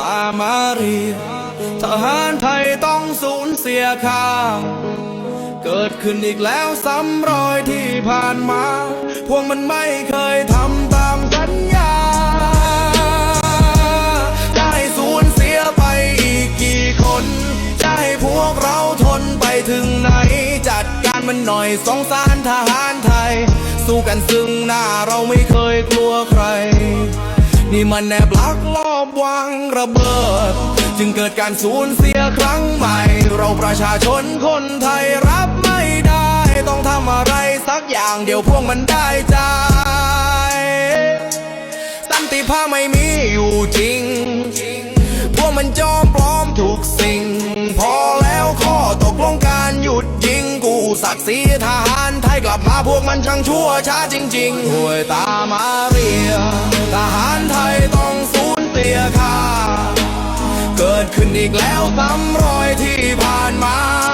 ตามาเรียทหารไทยต้องสูญเสียค่าเกิดขึ้นอีกแล้วซ้ำรอยที่ผ่านมา พวกมันไม่เคยทำตามสัญญา ได้สูญเสียไปอีกกี่คนจะให้พวกเราทนไปถึงไหน จัดการมันหน่อยสงสารทหารไทย สู้กันซึ่งหน้าเราไม่เคยกลัวใคร นี่มันแนบลักลอบ วางระเบิด จึงเกิดการสูญเสียครั้งใหม่ เราประชาชนคนไทยรับไม่ได้ ต้องทำอะไรสักอย่างเดี๋ยวพวกมันได้ใจสันติภาพไม่มีอยู่จริง พวกมันจอมปลอมทุกสิ่ง พอแล้วข้อตกลงการหยุดยิงกูศักดิ์ศรีทหารไทยกลับมาพวกมันช่างชั่วช้าจริงๆห่วยตา ดขึ้นอีกแล้วซ้ำรอยที่ผ่านมา